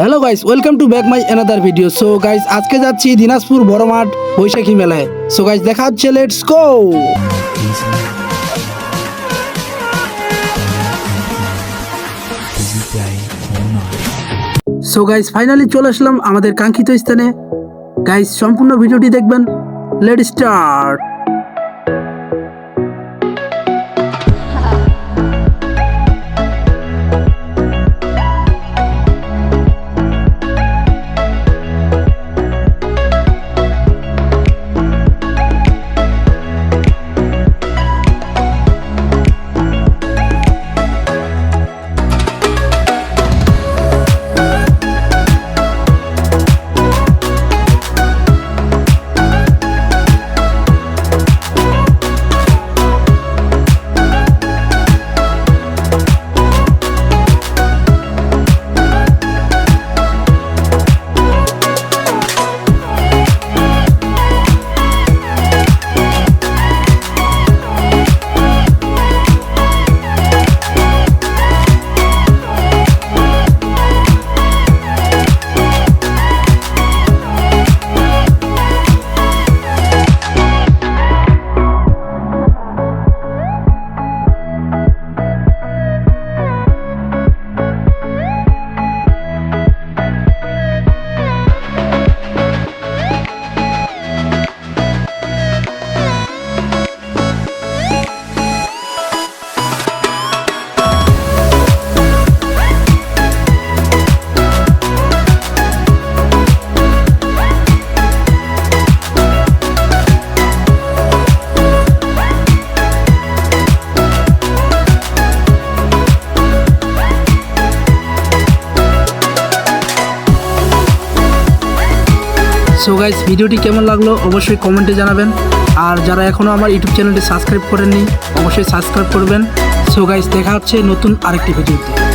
Hello guys welcome to back my another video so guys আজকে যাচ্ছি দিনাজপুর বড় মাঠ বৈশাখী মেলায়। সো গাইস দেখা হচ্ছে let's go so guys finally চলে আসলাম আমাদের কাঙ্ক্ষিত স্থানে। গাইস সম্পূর্ণ ভিডিওটি দেখবেন। লেট স্টার্ট সো গাইজ ভিডিওটি কেমন লাগল অবশ্যই কমেন্টে জানাবেন। আর যারা এখনও আমার ইউটিউব চ্যানেলটি সাবস্ক্রাইব করেননি, অবশ্যই সাবস্ক্রাইব করবেন। সো গাইজ দেখা হচ্ছে নতুন আরেকটি ভিডিওতে।